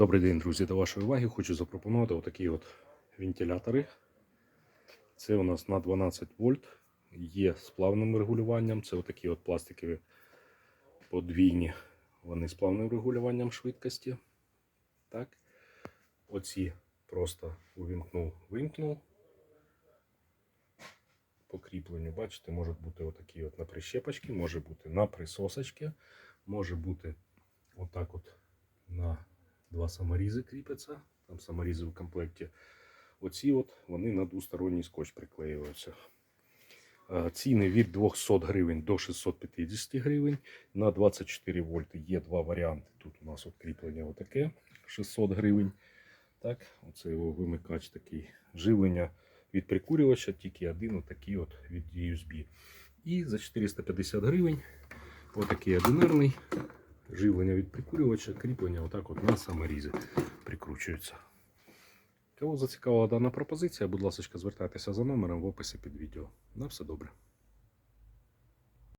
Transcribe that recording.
Добрий день, друзі. До вашої уваги хочу запропонувати отакі от вентилятори. Це у нас на 12 вольт. Є з плавним регулюванням. Це отакі от пластикові подвійні. Вони з плавним регулюванням швидкості. Так. Оці просто увімкнув, вимкнув. По кріпленню, бачите, можуть бути отакі от на прищепочки, може бути на присосочки, може бути отак от два саморізи кріпляться. Там саморізи в комплекті. Оці от вони на двосторонній скотч приклеюються. Е, Ціни від 200 гривень до 650 гривень. На 24 вольти є два варіанти. Тут у нас от кріплення отаке 600 гривень. Так, оце його вимикач такий. Живлення від прикурювача, тільки один отакий от від USB. І за 450 гривень отакий одинарний живлення від прикурювача, кріплення отак от на саморізи прикручується. Кого зацікавила дана пропозиція, будь ласка, звертайтеся за номером в описі під відео. На все добре.